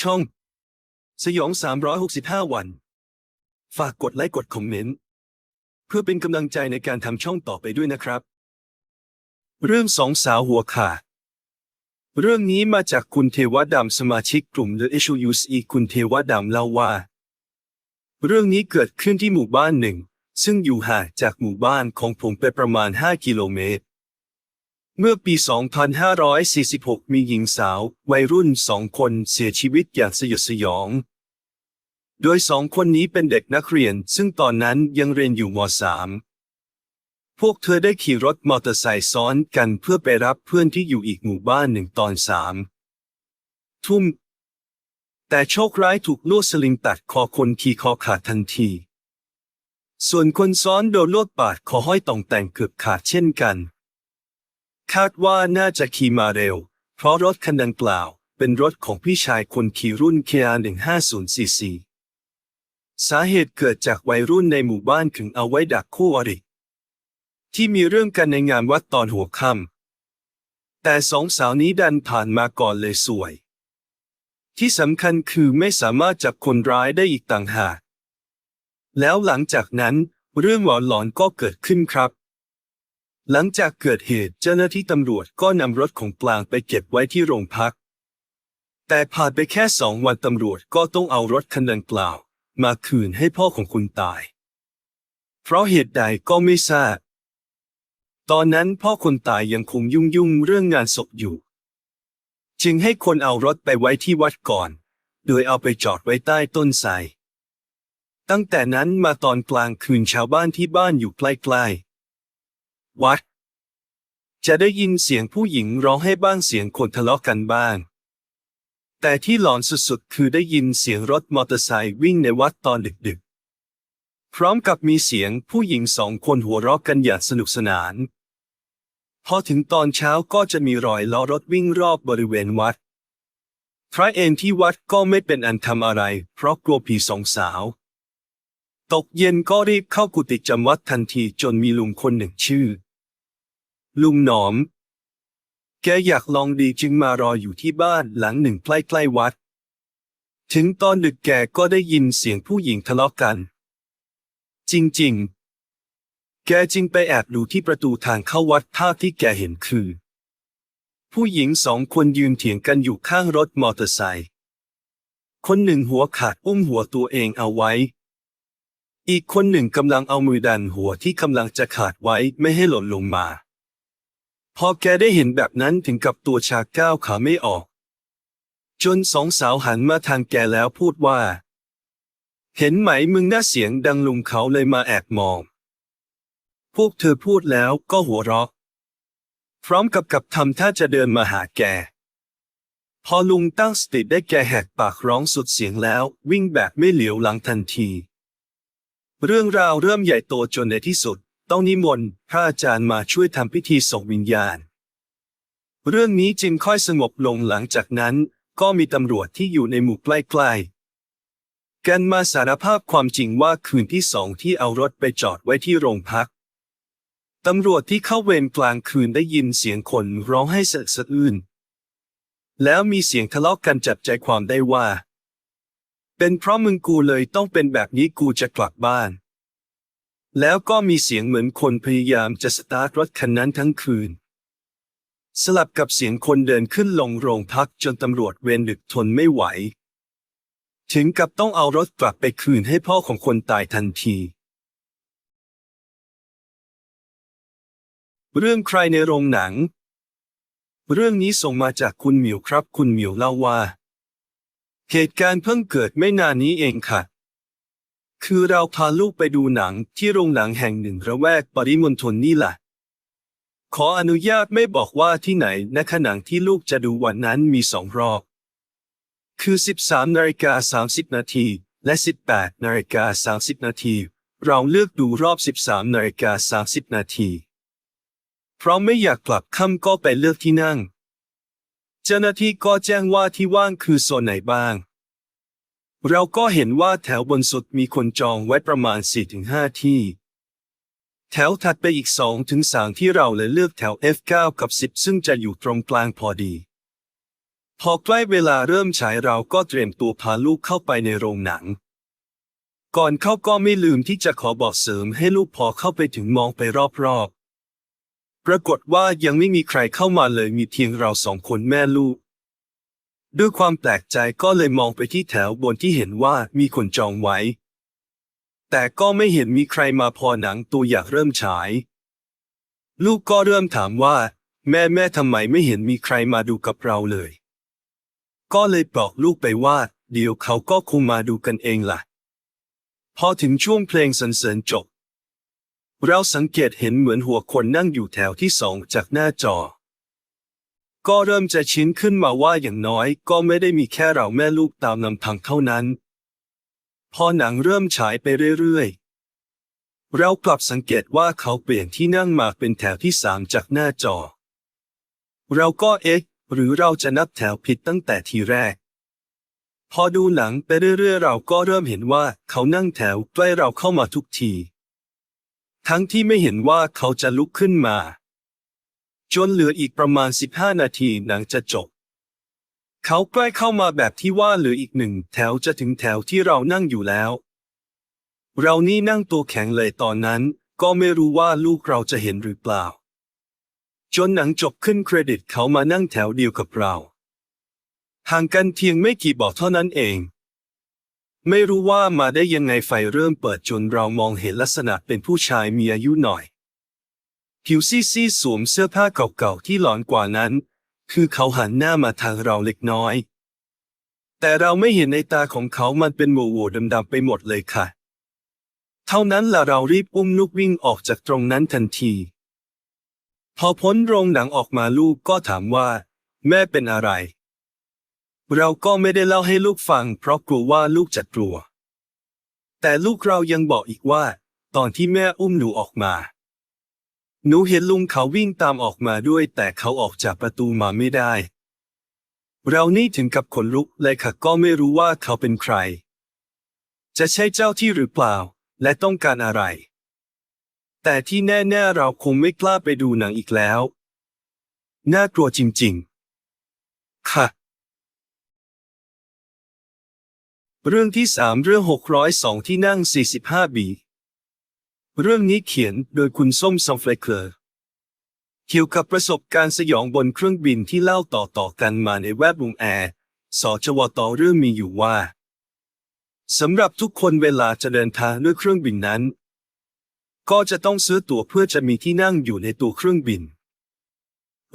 ช่อง สยอง 365 วัน ฝากกดไลค์กดคอมเมนต์ เพื่อเป็นกำลังใจในการทำช่องต่อไปด้วยนะครับ เรื่องสองสาวหัวขาดเรื่องนี้มาจากคุณเทวดำสมาชิกกลุ่ม The Issues อีคุณเทวดำเล่าว่า เรื่องนี้เกิดขึ้นที่หมู่บ้านหนึ่ง ซึ่งอยู่ห่างจากหมู่บ้านของผมไปประมาณ 5 กิโลเมตร เมื่อปี 2546 มีหญิงสาววัยรุ่นสองคนเสียชีวิตอย่างสยดสยอง โดยสองคนนี้เป็นเด็กนักเรียนซึ่งตอนนั้นยังเรียนอยู่ม .3 พวกเธอได้ขี่รถมอเตอร์ไซค์ซ้อนกันเพื่อไปรับเพื่อนที่อยู่อีกหมู่บ้านหนึ่งตอนสามทุ่ม แต่โชคร้ายถูกลวดสลิงตัดคอคนขี่คอขาดทันที ส่วนคนซ้อนโดนลวดบาดคอห้อยต่องแต่งเกือบขาดเช่นกัน คาดว่าน่าจะขี่มาเร็ว เพราะรถคันดังกล่าว เป็นรถของพี่ชายคนขี่รุ่น KR 150cc สาเหตุเกิดจากวัยรุ่นในหมู่บ้านขึงเอาไว้ดักคู่อริที่มีเรื่องกันในงานวัดตอนหัวค่ำแต่สองสาวนี้ดันผ่านมาก่อนเลยสวย ที่สำคัญคือไม่สามารถจับคนร้ายได้อีกต่างหากแล้วหลังจากนั้นเรื่องหลอนหลอนๆก็เกิดขึ้นครับ หลังจากเกิดเหตุเจ้าหน้าที่ตำรวจก็นำรถของกลางไปเก็บไว้ที่โรงพัก แต่ผ่านไปแค่สองวันตำรวจก็ต้องเอารถคันดังกล่าว มาคืนให้พ่อของคุณตาย เพราะเหตุใดก็ไม่ทราบ ตอนนั้นพ่อคนตายยังคงยุ่งยุ่งๆเรื่องงานศพอยู่ จึงให้คนเอารถไปไว้ที่วัดก่อน โดยเอาไปจอดไว้ใต้ต้นไทรตั้งแต่นั้นมาตอนกลางคืนชาวบ้านที่บ้านอยู่ใกล้ๆ วัด จะได้ยินเสียงผู้หญิงร้องให้บ้างเสียงคนทะเลาะกันบ้าง แต่ที่หลอนสุดๆ คือได้ยินเสียงรถมอเตอร์ไซค์วิ่งในวัดตอนดึกๆ พร้อมกับมีเสียงผู้หญิงสองคนหัวเราะกันอย่างสนุกสนาน พอถึงตอนเช้าก็จะมีรอยล้อรถวิ่งรอบบริเวณวัด พระเอนที่วัดก็ไม่เป็นอันทำอะไร เพราะกลัวผีสองสาวตกเย็นก็รีบเข้ากุฏิจำวัดทันทีจนมีลุงคนหนึ่งชื่อ ลุงหนอม แกอยากลองดีจึงมารออยู่ที่บ้านหลังหนึ่งใกล้ๆวัด ถึงตอนดึกแกก็ได้ยินเสียงผู้หญิงทะเลาะกัน จริงๆ แกจึงไปแอบดูที่ประตูทางเข้าวัดภาที่แกเห็นคือ ผู้หญิงสองคนยืนเถียงกันอยู่ข้างรถมอเตอร์ไซค์คนหนึ่งหัวขาดอุ้มหัวตัวเองเอาไว้ อีกคนหนึ่งกำลังเอามือดันหัวที่กำลังจะขาดไว้ไม่ให้หล่นลงมา พอแกได้เห็นแบบนั้นถึงกับตัวชาก้าวขาไม่ออก จนสองสาวหันมาทางแกแล้วพูดว่า เห็นไหมมึงน่าเสียงดังลุงเขาเลยมาแอบมอง พวกเธอพูดแล้วก็หัวเราะ พร้อมกับกับทำท่าจะเดินมาหาแก พอลุงตั้งสติได้แกแหกปากร้องสุดเสียงแล้ว วิ่งแบบไม่เหลียวหลังทันที เรื่องราวเริ่มใหญ่โตจนในที่สุด ต้องนิมนต์พระอาจารย์มาช่วยทำพิธีส่งวิญญาณ เรื่องนี้จึงค่อยสงบลงหลังจากนั้น ก็มีตำรวจที่อยู่ในหมู่ใกล้ๆกันมาสารภาพความจริงว่าคืนที่สองที่เอารถไปจอดไว้ที่โรงพักตำรวจที่เข้าเวรกลางคืนได้ยินเสียงคนร้องให้สะสะอื้น แล้วมีเสียงทะเลาะกันจับใจความได้ว่า เป็นเพราะมึงกูเลยต้องเป็นแบบนี้กูจะกลับบ้าน แล้วก็มีเสียงเหมือนคนพยายามจะสตาร์ทรถคันนั้นทั้งคืน สลับกับเสียงคนเดินขึ้นลงโรงพักจนตำรวจเวรดึกทนไม่ไหว ถึงกับต้องเอารถกลับไปคืนให้พ่อของคนตายทันที เรื่องใครในโรงหนัง เรื่องนี้ส่งมาจากคุณหมิวครับ คุณหมิวเล่าว่า เหตุการณ์เพิ่งเกิดไม่นานนี้เองค่ะ คือเราพาลูกไปดูหนังที่โรงหนังแห่งหนึ่งระแวกปริมณฑลนี่แหละ ขออนุญาตไม่บอกว่าที่ไหนนะคะหนังที่ลูกจะดูวันนั้นมีสองรอบ คือ 13นาฬิกา30 นาทีและ 18นาฬิกา30 นาที เราเลือกดูรอบ 13นาฬิกา30 นาทีเพราะไม่อยากกลับค่ำก็ไปเลือกที่นั่ง เจ้าหน้าที่ก็แจ้งว่าที่ว่างคือโซนไหนบ้าง เราก็เห็นว่าแถวบนสุดมีคนจองไว้ประมาณ 4-5 ที่ แถวถัดไปอีก 2-3 ที่เราเลยเลือกแถว F9 กับ 10 ซึ่งจะอยู่ตรงกลางพอดี พอใกล้เวลาเริ่มฉายเราก็เตรียมตัวพาลูกเข้าไปในโรงหนัง ก่อนเข้าก็ไม่ลืมที่จะขอบอกเสริมให้ลูกพอเข้าไปถึงมองไปรอบๆ ปรากฏว่ายังไม่มีใครเข้ามาเลยมีเพียงเราสองคนแม่ลูก ด้วยความแปลกใจก็เลยมองไปที่แถวบนที่เห็นว่ามีคนจองไว้ แต่ก็ไม่เห็นมีใครมาพอหนังตัวอยากเริ่มฉาย ลูกก็เริ่มถามว่า แม่แม่ทำไมไม่เห็นมีใครมาดูกับเราเลย ก็เลยบอกลูกไปว่า เดี๋ยวเขาก็คงมาดูกันเองล่ะ พอถึงช่วงเพลงสรรเสริญจบ เราสังเกตเห็นเหมือนหัวคนนั่งอยู่แถวที่สองจากหน้าจอ ก็เริ่มจะชินขึ้นมาว่าอย่างน้อยก็ไม่ได้มีแค่เราแม่ลูกตามลำพังเท่านั้น พอหนังเริ่มฉายไปเรื่อยๆ เรากลับสังเกตว่าเขาเปลี่ยนที่นั่งมาเป็นแถวที่สามจากหน้าจอ เราก็เอ๊ะหรือเราจะนับแถวผิดตั้งแต่ทีแรก พอดูหนังไปเรื่อยๆ เราก็เริ่มเห็นว่าเขานั่งแถวใกล้เราเข้ามาทุกที ทั้งที่ไม่เห็นว่าเขาจะลุกขึ้นมา จนเหลืออีกประมาณ 15 นาทีหนังจะจบ เขาใกล้เข้ามาแบบที่ว่าเหลืออีกหนึ่งแถวจะถึงแถวที่เรานั่งอยู่แล้ว เรานี่นั่งตัวแข็งเลยตอนนั้นก็ไม่รู้ว่าลูกเราจะเห็นหรือเปล่า จนหนังจบขึ้นเครดิตเขามานั่งแถวเดียวกับเรา ห่างกันเพียงไม่กี่เบอกเท่านั้นเอง ไม่รู้ว่ามาได้ยังไงไฟเริ่มเปิดจนเรามองเห็นลักษณะเป็นผู้ชายมีอายุหน่อย ผิวซีดๆสวมเสื้อผ้าเก่าๆที่หลอนกว่านั้น คือเขาหันหน้ามาทางเราเล็กน้อย แต่เราไม่เห็นในตาของเขามันเป็นโมโหดำๆไปหมดเลยค่ะ เท่านั้นละเรารีบอุ้มลูกวิ่งออกจากตรงนั้นทันที พอพ้นโรงหนังออกมาลูกก็ถามว่า แม่เป็นอะไร เราก็ไม่ได้เล่าให้ลูกฟัง เพราะกลัวว่าลูกจะกลัว แต่ลูกเรายังบอกอีกว่า ตอนที่แม่อุ้มหนูออกมา หนูเห็นลุงเขาวิ่งตามออกมาด้วย แต่เขาออกจากประตูมาไม่ได้ เรานี่ถึงกับขนลุกเลยค่ะก็ไม่รู้ว่าเขาเป็นใคร จะใช่เจ้าที่หรือเปล่า และต้องการอะไร แต่ที่แน่ๆเราคงไม่กล้าไปดูหนังอีกแล้ว น่ากลัวจริงๆ ค่ะ เรื่องที่สามเรื่องหกร้อยสองที่นั่งสี่สิบห้าบี เรื่องนี้เขียนโดยคุณส้มซอมเฟลเคอร์เกี่ยวกับประสบการณ์สยองบนเครื่องบินที่เล่าต่อๆกันมาในแวดวงแอร์สจวตเรื่องมีอยู่ว่าสำหรับทุกคนเวลาจะเดินทางด้วยเครื่องบินนั้น ก็จะต้องซื้อตั๋วเพื่อจะมีที่นั่งอยู่ในตัวเครื่องบิน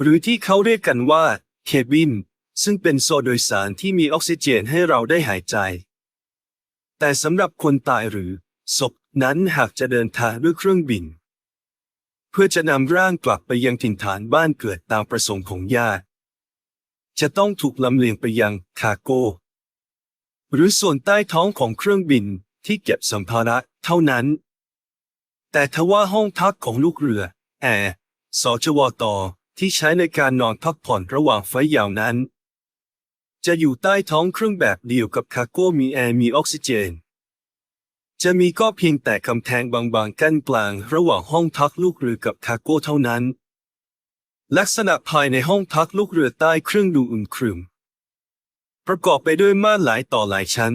หรือที่เขาเรียกกันว่าเคบินซึ่งเป็นโซโดยสารที่มีออกซิเจนให้เราได้หายใจ แต่สำหรับคนตายหรือศพ นั้นหากจะเดินทางด้วยเครื่องบิน เพื่อจะนำร่างกลับไปยังถิ่นฐานบ้านเกิดตามประสงค์ของญาติ จะต้องถูกลำเลียงไปยังคาโกหรือส่วนใต้ท้องของเครื่องบินที่เก็บสัมภาระเท่านั้น แต่ทว่าห้องพักของลูกเรือ แอร์สจวตที่ใช้ในการนอนพักผ่อนระหว่างไฟยาวนั้น จะอยู่ใต้ท้องเครื่องแบบเดียวกับคาโก้มีแอร์มีออกซิเจน จะมีก็เพียงแต่กำแพงบางๆ กั้นกลาง ระหว่างห้องพักลูกเรือกับคาโก้เท่านั้น ลักษณะภายในห้องพักลูกเรือใต้เครื่องดูอุ่นครึม ประกอบไปด้วยม่านหลายต่อหลายชั้น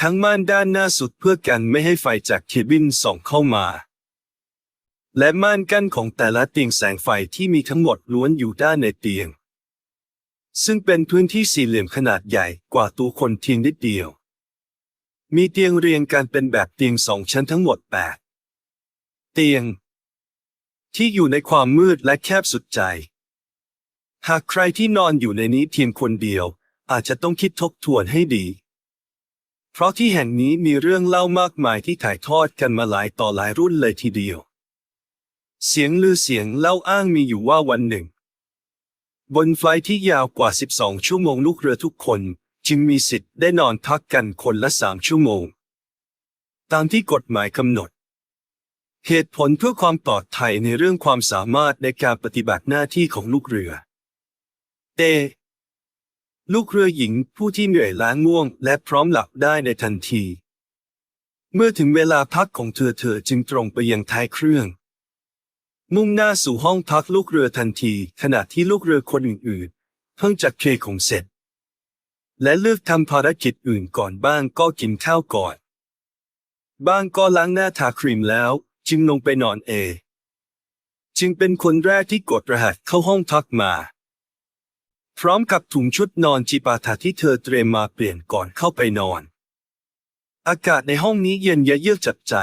ทั้งม่านด้านหน้าสุดเพื่อกันไม่ให้ไฟจากเคบินส่องเข้ามา และม่านกั้นของแต่ละเตียงแสงไฟที่มีทั้งหมดล้วนอยู่ด้านในเตียง ซึ่งเป็นพื้นที่สี่เหลี่ยมขนาดใหญ่กว่าตัวคนเทียงนิดเดียว มีเตียงเรียงกันเป็นแบบเตียงสองชั้นทั้งหมดแปดเตียง ที่อยู่ในความมืดและแคบสุดใจ หากใครที่นอนอยู่ในนี้เพียงคนเดียว อาจจะต้องคิดทบทวนให้ดี เพราะที่แห่งนี้มีเรื่องเล่ามากมายที่ถ่ายทอดกันมาหลายต่อหลายรุ่นเลยทีเดียว เสียงลือเสียงเล่าอ้างมีอยู่ว่าวันหนึ่ง บนไฟลท์ที่ยาวกว่า 12 ชั่วโมงลูกเรือทุกคน จึงมีสิทธิ์ได้นอนพักกันคนละสามชั่วโมง ตามที่กฎหมายกำหนด เหตุผลเพื่อความปลอดภัยในเรื่องความสามารถในการปฏิบัติหน้าที่ของลูกเรือเตลูกเรือหญิงผู้ที่เหนื่อยล้าง่วง และพร้อมหลับได้ในทันที เมื่อถึงเวลาพักของเธอเธอจึงตรงไปยังท้ายเครื่อง มุ่งหน้าสู่ห้องพักลูกเรือทันที ขณะที่ลูกเรือคนอื่นๆ เพิ่งจัดเคคงเสร็จ และเลือกทำภารกิจอื่นก่อนบ้างก็กินข้าวก่อน บ้างก็ล้างหน้าทาครีมแล้ว จึงลงไปนอนเองจึงเป็นคนแรกที่กดรหัสเข้าห้องพักมา พร้อมกับถุงชุดนอนจิปาถะที่เธอเตรียมมาเปลี่ยนก่อนเข้าไปนอน อากาศในห้องนี้เย็นยะเยือกจับใจ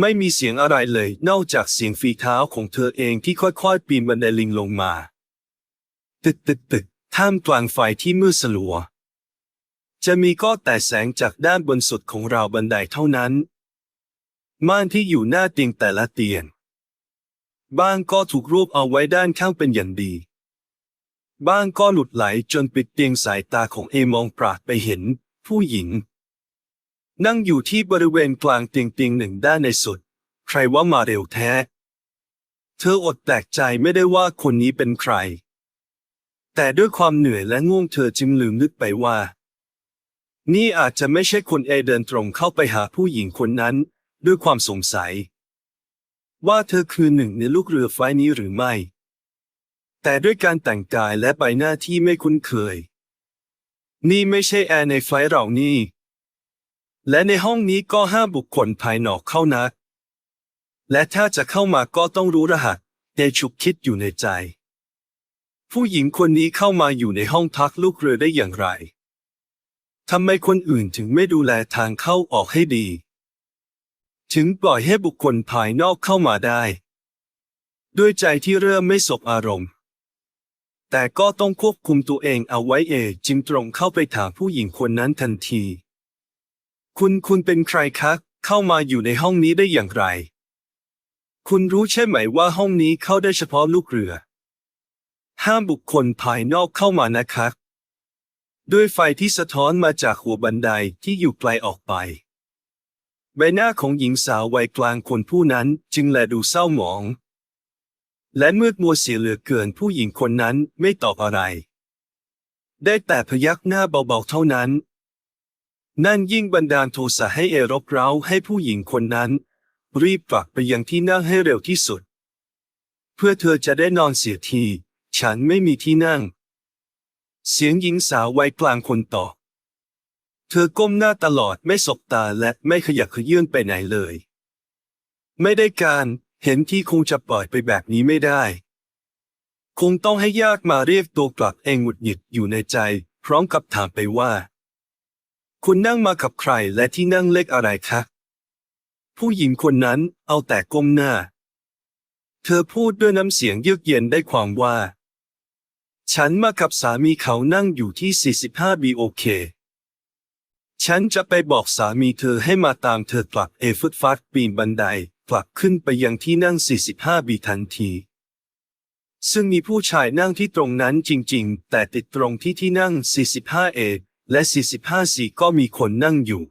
ไม่มีเสียงอะไรเลยนอกจากเสียงฝีเท้าของเธอเองที่ค่อยๆ ปีนบันไดลิงลงมา ตึกตึกตึก ท่ามกลางไฟที่มืดสลัว จะมีก็แต่แสงจากด้านบนสุดของราวบันไดเท่านั้น ม่านที่อยู่หน้าเตียงแต่ละเตียง บ้างก็ถูกรูปเอาไว้ด้านข้างเป็นอย่างดี บ้างก็หลุดไหลจนปิดเตียงสายตาของเอมองปราดไปเห็น ผู้หญิง นั่งอยู่ที่บริเวณกลางเตียงเตียงหนึ่งด้านในสุด ใครว่ามาเร็วแท้ เธออดแปลกใจไม่ได้ว่าคนนี้เป็นใคร แต่ด้วยความเหนื่อยและง่วงเธอจึงลืมนึกไปว่า นี่อาจจะไม่ใช่คนเอเดินตรงเข้าไปหาผู้หญิงคนนั้น ด้วยความสงสัย ว่าเธอคือหนึ่งในลูกเรือไฟนี้หรือไม่ แต่ด้วยการแต่งกายและใบหน้าที่ไม่คุ้นเคย นี่ไม่ใช่แอร์ในไฟเรานี่ และในห้องนี้ก็ห้ามบุคคลภายนอกเข้านะและถ้าจะเข้ามาก็ต้องรู้รหัสเดชุกคิดอยู่ในใจ ผู้หญิงคนนี้เข้ามาอยู่ในห้องพักลูกเรือได้อย่างไร ทำไมคนอื่นถึงไม่ดูแลทางเข้าออกให้ดี ถึงปล่อยให้บุคคลภายนอกเข้ามาได้ ด้วยใจที่เริ่มไม่สบอารมณ์ แต่ก็ต้องควบคุมตัวเองเอาไว้เองจึงตรงเข้าไปถามผู้หญิงคนนั้นทันที คุณคุณเป็นใครคะเข้ามาอยู่ในห้องนี้ได้อย่างไร คุณรู้ใช่ไหมว่าห้องนี้เข้าได้เฉพาะลูกเรือ ห้ามบุคคลภายนอกเข้ามานะคะด้วยไฟที่สะท้อนมาจากหัวบันไดที่อยู่ไกลออกไป ใบหน้าของหญิงสาววัยกลางคนผู้นั้นจึงแลดูเศร้าหมอง และมืดมัวเสียเหลือเกินผู้หญิงคนนั้นไม่ตอบอะไร ได้แต่พยักหน้าเบาๆเท่านั้น นั่นยิ่งบันดาลโทสะให้เอรบเร้าให้ผู้หญิงคนนั้น รีบกลับไปยังที่นั่งให้เร็วที่สุด เพื่อเธอจะได้นอนเสียที ฉันไม่มีที่นั่ง เสียงหญิงสาววัยกลางคนตอบเธอก้มหน้าตลอดไม่สบตาและไม่ขยับเขยื่นไปไหนเลย ไม่ได้การเห็นที่คงจะปล่อยไปแบบนี้ไม่ได้ คงต้องให้ญาติมาเรียกตัวกลับเองหงุดหงิดอยู่ในใจ พร้อมกับถามไปว่า คุณนั่งมากับใครและที่นั่งเล็กอะไรคะผู้หญิงคนนั้นเอาแต่ก้มหน้า เธอพูดด้วยน้ำเสียงเยือกเย็นได้ความว่า ฉันมากับสามีเขานั่งอยู่ที่ 45 BOK ฉันจะไปบอกสามีเธอให้มาตามเธอกลับเอฟึดฟัดปีนบันไดกลับขึ้นไปยังที่นั่ง 45 บีทันที ซึ่งมีผู้ชายนั่งที่ตรงนั้นจริงๆ แต่ติดตรงที่ที่นั่ง 45เอและ 45สีก็มีคนนั่งอยู่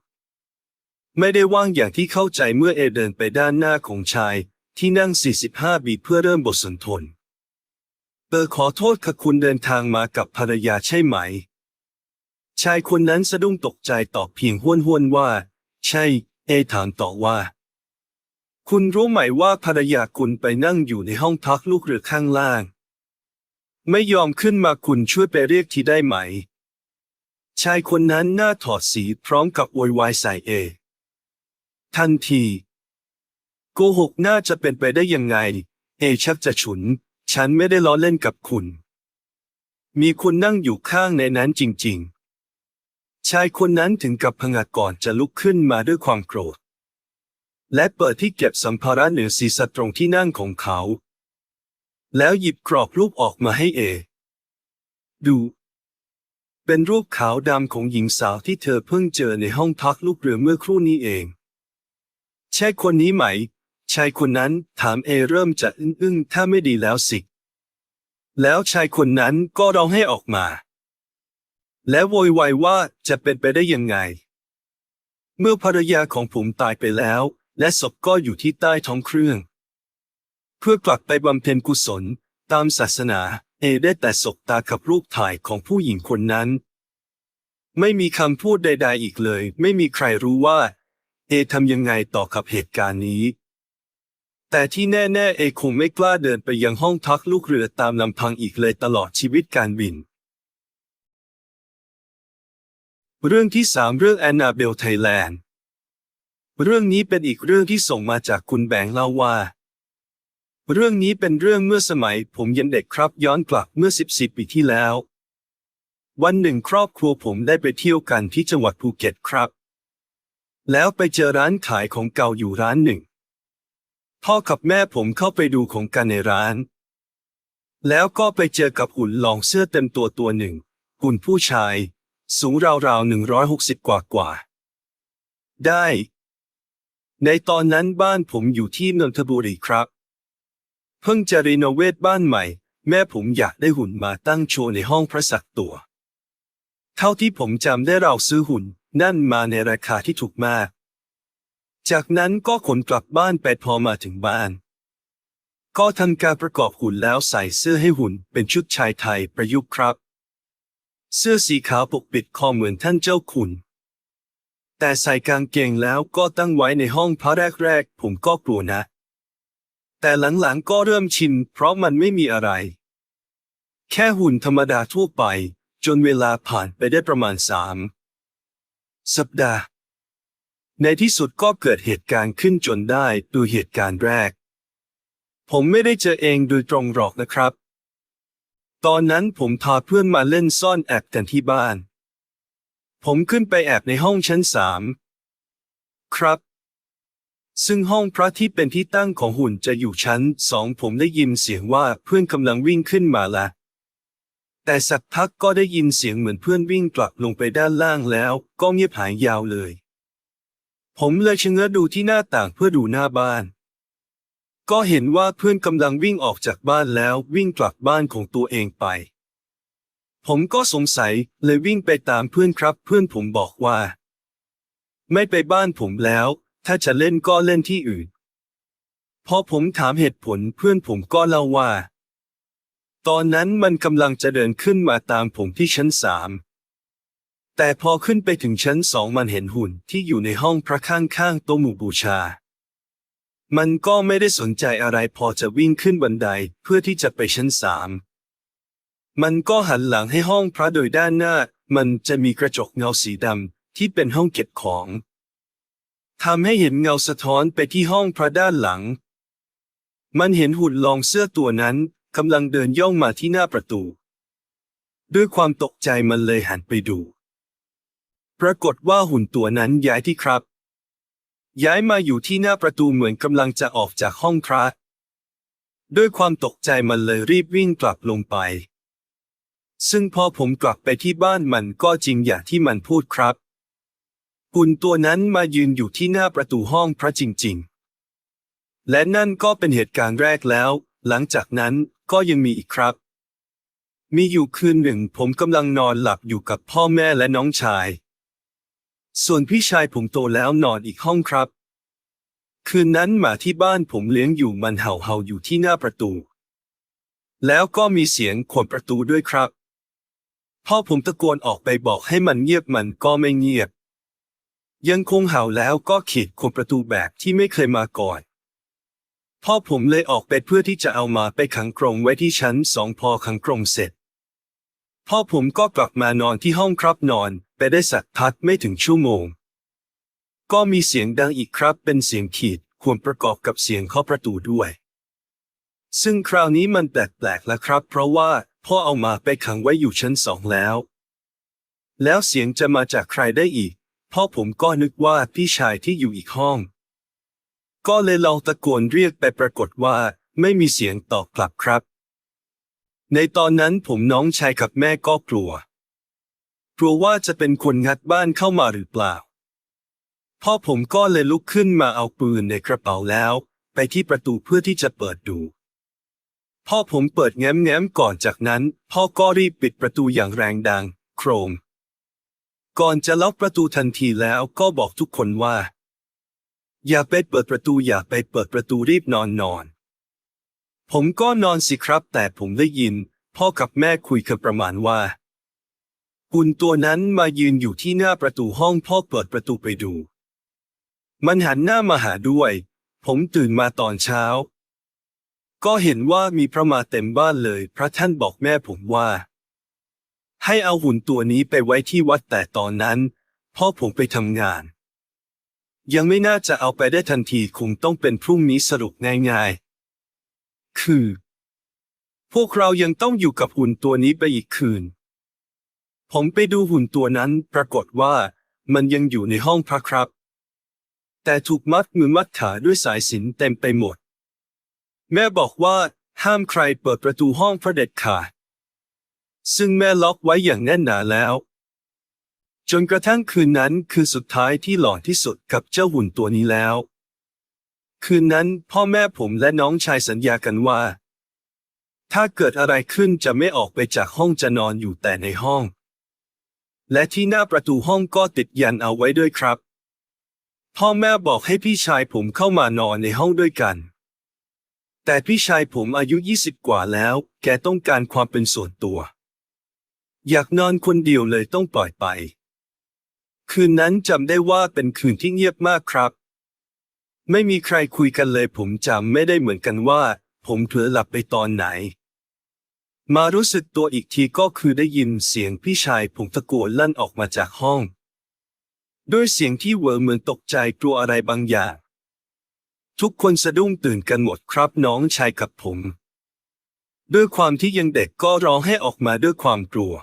ไม่ได้ว่างอย่างที่เข้าใจเมื่อเอเดินไปด้านหน้าของชายที่นั่ง 45บีเพื่อเริ่มบทสนทน เตอขอโทษค่ะคุณเดินทางมากับภรรยาใช่ไหม ชายคนนั้นสะดุ้งตกใจตอบเพียงห้วนห้วนๆว่า ใช่ เอถามต่อว่า คุณรู้ไหมว่าภรรยาคุณไปนั่งอยู่ในห้องพักลูกเรือข้างล่าง ไม่ยอมขึ้นมาคุณช่วยไปเรียกทีได้ไหม ชายคนนั้นหน้าถอดสีพร้อมกับโวยวายใส่เอ ทันที โกหกน่าจะเป็นไปได้ยังไง เอชักจะฉุน ฉันไม่ได้ล้อเล่นกับคุณ มีคุณนั่งอยู่ข้างในนั้นจริง ๆ ชายคนนั้นถึงกับพงะก่อนจะลุกขึ้นมาด้วยความโกรธ และเปิดที่เก็บสัมภาระเหนือศีรษะตรงที่นั่งของเขา แล้วหยิบกรอบรูปออกมาให้เอ ดู เป็นรูปขาวดำของหญิงสาวที่เธอเพิ่งเจอในห้องพักลูกเรือเมื่อครู่นี้เอง ใช่คนนี้ไหม ชายคนนั้นถามเอเริ่มจะอึ้งๆ ถ้าไม่ดีแล้วสิ แล้วชายคนนั้นก็ร้องให้ออกมา และโวยวายว่าจะเป็นไปได้ยังไง เมื่อภรรยาของผมตายไปแล้ว และศพก็อยู่ที่ใต้ท้องเครื่อง เพื่อกลับไปบำเพ็ญกุศลตามศาสนา เอได้แต่สบตากับรูปถ่ายของผู้หญิงคนนั้น ไม่มีคำพูดใด ๆ อีกเลย ไม่มีใครรู้ว่า เอทำยังไงต่อกับเหตุการณ์นี้ แต่ที่แน่ๆเอคงไม่กล้าเดินไปยังห้องพักลูกเรือตามลำพังอีกเลยตลอดชีวิตการบิน เรื่องที่สามเรื่องแอนนาเบลไทยแลนด์ เรื่องนี้เป็นอีกเรื่องที่ส่งมาจากคุณแบงค์เล่าว่า เรื่องนี้เป็นเรื่องเมื่อสมัยผมยังเด็กครับย้อนกลับเมื่อ 14 ปีที่แล้ว วันหนึ่งครอบครัวผมได้ไปเที่ยวกันที่จังหวัดภูเก็ตครับ แล้วไปเจอร้านขายของเก่าอยู่ร้านหนึ่ง พ่อกับแม่ผมเข้าไปดูของกันในร้าน แล้วก็ไปเจอกับหุ่นลองเสื้อเต็มตัวตัวหนึ่ง หุ่นผู้ชาย สูงราวๆหนึ่งร้อยหกสิบกว่ากว่า ได้ ในตอนนั้นบ้านผมอยู่ที่นนทบุรีครับ เพิ่งจะรีโนเวทบ้านใหม่ แม่ผมอยากได้หุ่นมาตั้งโชว์ในห้องพระสักตัว เท่าที่ผมจำได้เราซื้อหุ่นนั่นมาในราคาที่ถูกมาก จากนั้นก็ขนกลับบ้านไปพอมาถึงบ้าน ก็ทำการประกอบหุ่นแล้วใส่เสื้อให้หุ่นเป็นชุดชายไทยประยุกต์ครับ เสื้อสีขาวปกปิดคอเหมือนท่านเจ้าคุณ แต่ใส่กางเกงแล้วก็ตั้งไว้ในห้องพระแรกๆผมก็กลัวนะ แต่หลังๆก็เริ่มชินเพราะมันไม่มีอะไร แค่หุ่นธรรมดาทั่วไป จนเวลาผ่านไปได้ประมาณสามสัปดาห์ ในที่สุดก็เกิดเหตุการณ์ขึ้นจนได้ดูเหตุการณ์แรก ผมไม่ได้เจอเองโดยตรงหรอกนะครับ ตอนนั้นผมพาเพื่อนมาเล่นซ่อนแอบกันที่บ้าน ผมขึ้นไปแอบในห้องชั้นสามครับ ซึ่งห้องพระที่เป็นที่ตั้งของหุ่นจะอยู่ชั้นสองผมได้ยินเสียงว่าเพื่อนกำลังวิ่งขึ้นมาละแต่สักพักก็ได้ยินเสียงเหมือนเพื่อนวิ่งกลับลงไปด้านล่างแล้ว ก็เงียบหายยาวเลย ผมเลยชะเง้อดูที่หน้าต่างเพื่อดูหน้าบ้าน ก็เห็นว่าเพื่อนกำลังวิ่งออกจากบ้านแล้ววิ่งกลับบ้านของตัวเองไป ผมก็สงสัยเลยวิ่งไปตามเพื่อนครับ เพื่อนผมบอกว่า ไม่ไปบ้านผมแล้ว ถ้าจะเล่นก็เล่นที่อื่น พอผมถามเหตุผลเพื่อนผมก็เล่าว่า ตอนนั้นมันกำลังจะเดินขึ้นมาตามผมที่ชั้นสาม แต่พอขึ้นไปถึงชั้นสองมันเห็นหุ่นที่อยู่ในห้องพระข้างๆโต๊ะหมู่บูชา มันก็ไม่ได้สนใจอะไรพอจะวิ่งขึ้นบันไดเพื่อที่จะไปชั้นสามมันก็หันหลังให้ห้องพระโดยด้านหน้า มันจะมีกระจกเงาสีดำที่เป็นห้องเก็บของทำให้เห็นเงาสะท้อนไปที่ห้องพระด้านหลัง มันเห็นหุ่นลองเสื้อตัวนั้นกำลังเดินย่องมาที่หน้าประตู ด้วยความตกใจมันเลยหันไปดู ปรากฏว่าหุ่นตัวนั้นย้ายที่ครับ ย้ายมาอยู่ที่หน้าประตูเหมือนกำลังจะออกจากห้องพระด้วยความตกใจมันเลยรีบวิ่งกลับลงไป ซึ่งพอผมกลับไปที่บ้านมันก็จริงอย่างที่มันพูดครับหุ่นตัวนั้นมายืนอยู่ที่หน้าประตูห้องพระจริง ๆ และนั่นก็เป็นเหตุการณ์แรกแล้ว หลังจากนั้นก็ยังมีอีกครับ มีอยู่คืนหนึ่งผมกำลังนอนหลับอยู่กับพ่อแม่และน้องชาย ส่วนพี่ชายผมโตแล้วนอนอีกห้องครับ คืนนั้นหมาที่บ้านผมเลี้ยงอยู่มันเห่าเห่าอยู่ที่หน้าประตู แล้วก็มีเสียงขวนประตูด้วยครับพ่อผมตะโกนออกไปบอกให้มันเงียบมันก็ไม่เงียบ ยังคงเห่าแล้วก็ขีดขวนประตูแบบที่ไม่เคยมาก่อนพ่อผมเลยออกไปเพื่อที่จะเอามาไปขังกรงไว้ที่ชั้นสองพอขังกรงเสร็จ พ่อผมก็กลับมานอนที่ห้องครับนอน ไปได้สักพักไม่ถึงชั่วโมง ก็มีเสียงดังอีกครับเป็นเสียงขีดควรประกอบกับเสียงเคาะประตูด้วย ซึ่งคราวนี้มันแปลกๆแล้วครับ เพราะว่าพ่อเอามาไปขังไว้อยู่ชั้นสองแล้ว แล้วเสียงจะมาจากใครได้อีก พ่อผมก็นึกว่าพี่ชายที่อยู่อีกห้อง ก็เลยลองตะโกนเรียกไปปรากฏว่า ไม่มีเสียงตอบกลับครับ ในตอนนั้นผมน้องชายกับแม่ก็กลัว กลัวว่าจะเป็นคนงัดบ้านเข้ามาหรือเปล่า พ่อผมก็เลยลุกขึ้นมาเอาปืนในกระเป๋าแล้ว ไปที่ประตูเพื่อที่จะเปิดดู พ่อผมเปิดแง้มๆก่อนจากนั้น พ่อก็รีบปิดประตูอย่างแรงดัง โครม ก่อนจะล็อกประตูทันทีแล้วก็บอกทุกคนว่า อย่าไปเปิดประตูอย่าไปเปิดประตูรีบนอนนอน ผมก็นอนสิครับ แต่ผมได้ยิน พ่อกับแม่คุยกันประมาณว่าหุ่นตัวนั้นมายืนอยู่ที่หน้าประตูห้องพ่อเปิดประตูไปดู มันหันหน้ามาหาด้วย ผมตื่นมาตอนเช้า ก็เห็นว่ามีพระมาเต็มบ้านเลย พระท่านบอกแม่ผมว่า ให้เอาหุ่นตัวนี้ไปไว้ที่วัดแต่ตอนนั้นพ่อผมไปทำงาน ยังไม่น่าจะเอาไปได้ทันทีคงต้องเป็นพรุ่งนี้สรุปง่ายๆ คือ พวกเรายังต้องอยู่กับหุ่นตัวนี้ไปอีกคืน ผมไปดูหุ่นตัวนั้นปรากฏว่ามันยังอยู่ในห้องพระครับ แต่ถูกมัดมือมัดขาด้วยสายสินเต็มไปหมด แม่บอกว่าห้ามใครเปิดประตูห้องพระเด็ดขาดซึ่งแม่ล็อกไว้อย่างแน่นหนาแล้ว จนกระทั่งคืนนั้นคือสุดท้ายที่หลอนที่สุดกับเจ้าหุ่นตัวนี้แล้ว คืนนั้นพ่อแม่ผมและน้องชายสัญญากันว่า ถ้าเกิดอะไรขึ้นจะไม่ออกไปจากห้องจะนอนอยู่แต่ในห้อง และที่หน้าประตูห้องก็ติดยันเอาไว้ด้วยครับ พ่อแม่บอกให้พี่ชายผมเข้ามานอนในห้องด้วยกัน แต่พี่ชายผมอายุ 20 กว่าแล้ว แกต้องการความเป็นส่วนตัว อยากนอนคนเดียวเลยต้องปล่อยไป คืนนั้นจำได้ว่าเป็นคืนที่เงียบมากครับ ไม่มีใครคุยกันเลยผมจำไม่ได้เหมือนกันว่า ผมเผลอหลับไปตอนไหน มารู้สึกตัวอีกทีก็คือได้ยินเสียงพี่ชายผมตะโกนลั่นออกมาจากห้อง ด้วยเสียงที่เวอเหมือนตกใจกลัวอะไรบางอย่าง ทุกคนสะดุ้งตื่นกันหมดครับน้องชายกับผม ด้วยความที่ยังเด็กก็ร้องให้ออกมาด้วยความกลัว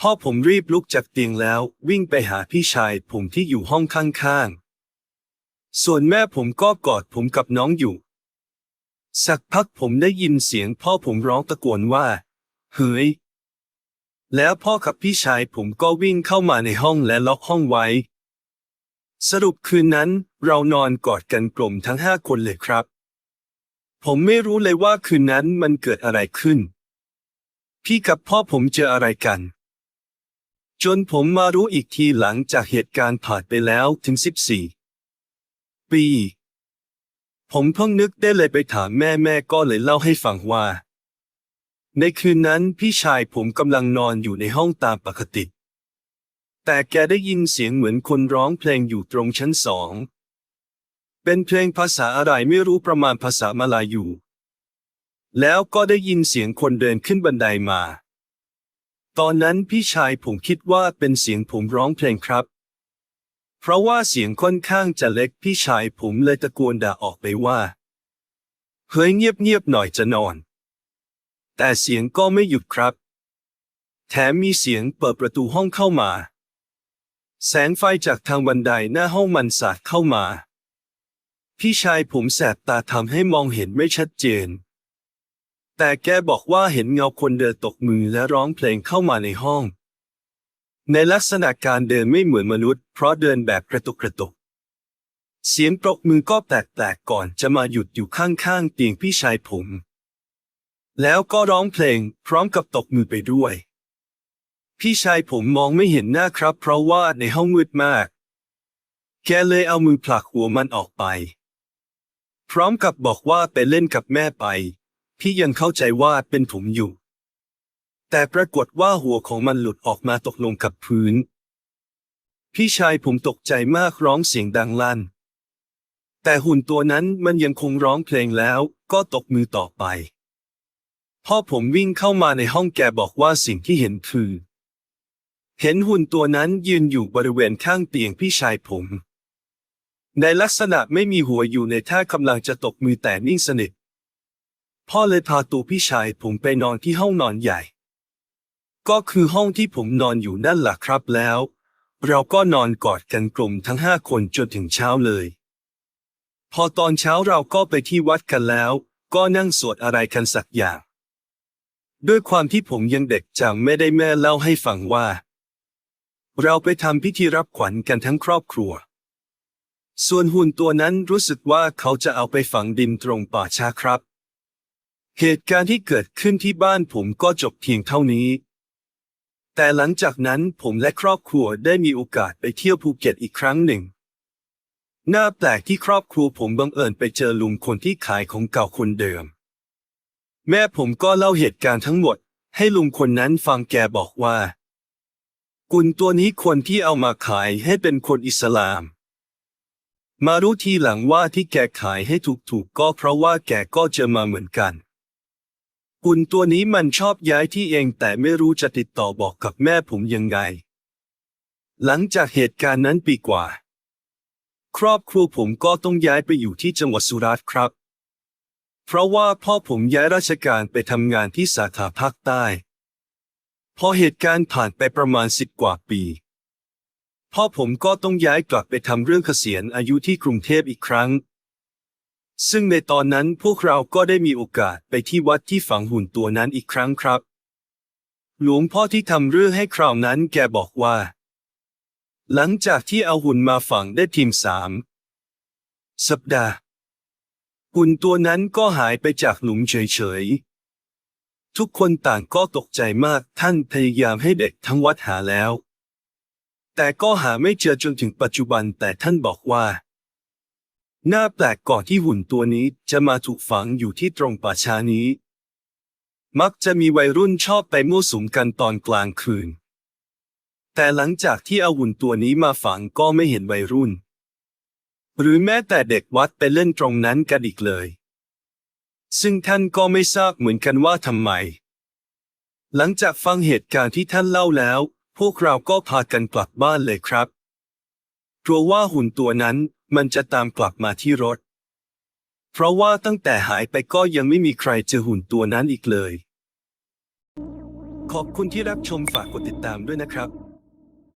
พ่อผมรีบลุกจากเตียงแล้ววิ่งไปหาพี่ชายผมที่อยู่ห้องข้างๆ ส่วนแม่ผมก็กอดผมกับน้องอยู่ สักพักผมได้ยินเสียงพ่อผมร้องตะโกนว่าเฮ้ยแล้วพ่อกับพี่ชายผมก็วิ่งเข้ามาในห้องและล็อกห้องไว้ สรุปคืนนั้นเรานอนกอดกันกลมทั้งห้าคนเลยครับ ผมไม่รู้เลยว่าคืนนั้นมันเกิดอะไรขึ้น พี่กับพ่อผมเจออะไรกัน จนผมมารู้อีกทีหลังจากเหตุการณ์ผ่านไปแล้วถึง 14 ปี ผมเพิ่งนึกได้เลยไปถามแม่แม่ก็เลยเล่าให้ฟังว่า ในคืนนั้นพี่ชายผมกำลังนอนอยู่ในห้องตามปกติ แต่แกได้ยินเสียงเหมือนคนร้องเพลงอยู่ตรงชั้นสอง เป็นเพลงภาษาอะไรไม่รู้ประมาณภาษามาลายูแล้วก็ได้ยินเสียงคนเดินขึ้นบันไดมา ตอนนั้นพี่ชายผมคิดว่าเป็นเสียงผมร้องเพลงครับ เพราะว่าเสียงค่อนข้างจะเล็กพี่ชายผมเลยตะโกนด่าออกไปว่า เฮ้ยเงียบๆหน่อยจะนอน แต่เสียงก็ไม่หยุดครับ แถมมีเสียงเปิดประตูห้องเข้ามา แสงไฟจากทางบันไดหน้าห้องมันสาดเข้ามา พี่ชายผมแสบตาทำให้มองเห็นไม่ชัดเจน แต่แกบอกว่าเห็นเงาคนเดินตกมือและร้องเพลงเข้ามาในห้อง ในลักษณะการเดินไม่เหมือนมนุษย์ เพราะเดินแบบกระตุกกระตุก เสียงปรบมือก็แปลกๆก่อนจะมาหยุดอยู่ข้างๆเตียงพี่ชายผม แล้วก็ร้องเพลงพร้อมกับตบมือไปด้วย พี่ชายผมมองไม่เห็นหน้าครับ เพราะว่าในห้องมืดมาก แกเลยเอามือผลักหัวมันออกไป พร้อมกับบอกว่าไปเล่นกับแม่ไป พี่ยังเข้าใจว่าเป็นผมอยู่ แต่ปรากฏว่าหัวของมันหลุดออกมาตกลงกับพื้น พี่ชายผมตกใจมากร้องเสียงดังลั่น แต่หุ่นตัวนั้นมันยังคงร้องเพลงแล้วก็ตกมือต่อไป พ่อผมวิ่งเข้ามาในห้องแกบอกว่าสิ่งที่เห็นคือ เห็นหุ่นตัวนั้นยืนอยู่บริเวณข้างเตียงพี่ชายผม ในลักษณะไม่มีหัวอยู่ในท่ากำลังจะตกมือแต่นิ่งสนิท พ่อเลยพาตัวพี่ชายผมไปนอนที่ห้องนอนใหญ่ ก็คือห้องที่ผมนอนอยู่นั่นแหละครับแล้ว เราก็นอนกอดกันกลุ่มทั้งห้าคนจนถึงเช้าเลย พอตอนเช้าเราก็ไปที่วัดกันแล้ว ก็นั่งสวดอะไรกันสักอย่าง ด้วยความที่ผมยังเด็กจังไม่ได้แม่เล่าให้ฟังว่า เราไปทำพิธีรับขวัญกันทั้งครอบครัว ส่วนหุ่นตัวนั้นรู้สึกว่าเขาจะเอาไปฝังดินตรงป่าช้าครับ เหตุการณ์ที่เกิดขึ้นที่บ้านผมก็จบเพียงเท่านี้ แต่หลังจากนั้นผมและครอบครัวได้มีโอกาสไปเที่ยวภูเก็ตอีกครั้งหนึ่ง น่าแปลกที่ครอบครัวผมบังเอิญไปเจอลุงคนที่ขายของเก่าคนเดิม แม่ผมก็เล่าเหตุการณ์ทั้งหมด ให้ลุงคนนั้นฟังแกบอกว่า กุนตัวนี้คนที่เอามาขายให้เป็นคนอิสลาม มารู้ทีหลังว่าที่แกขายให้ถูกๆก็เพราะว่าแกก็เจอมาเหมือนกัน หุ่นตัวนี้มันชอบย้ายที่เองแต่ไม่รู้จะติดต่อบอกกับแม่ผมยังไง หลังจากเหตุการณ์นั้นปีกว่า ครอบครัวผมก็ต้องย้ายไปอยู่ที่จังหวัดสุราษฎร์ครับ เพราะว่าพ่อผมย้ายราชการไปทำงานที่สาขาภาคใต้ พอเหตุการณ์ผ่านไปประมาณสิบกว่าปี พ่อผมก็ต้องย้ายกลับไปทำเรื่องเกษียณอายุที่กรุงเทพอีกครั้ง ซึ่งในตอนนั้นพวกเราก็ได้มีโอกาสไปที่วัดที่ฝังหุ่นตัวนั้นอีกครั้งครับ หลวงพ่อที่ทำเรื่องให้คราวนั้นแกบอกว่า หลังจากที่เอาหุ่นมาฝังได้ทีมสามสัปดาห์ หุ่นตัวนั้นก็หายไปจากหลุมเฉยๆ ทุกคนต่างก็ตกใจมากท่านพยายามให้เด็กทั้งวัดหาแล้ว แต่ก็หาไม่เจอจนถึงปัจจุบันแต่ท่านบอกว่า น่าแปลกก่อนที่หุ่นตัวนี้จะมาถูกฝังอยู่ที่ตรงป่าช้านี้ มักจะมีวัยรุ่นชอบไปมั่วสุมกันตอนกลางคืน แต่หลังจากที่เอาหุ่นตัวนี้มาฝังก็ไม่เห็นวัยรุ่น หรือแม้แต่เด็กวัดไปเล่นตรงนั้นกันอีกเลย ซึ่งท่านก็ไม่ทราบเหมือนกันว่าทำไม หลังจากฟังเหตุการณ์ที่ท่านเล่าแล้ว พวกเราก็พากันกลับบ้านเลยครับกลัวว่าหุ่นตัวนั้น มันจะตามกลับมาที่รถ เพราะว่าตั้งแต่หายไปก็ยังไม่มีใครเจอหุ่นตัวนั้นอีกเลย ขอบคุณที่รับชมฝากกดติดตามด้วยนะครับ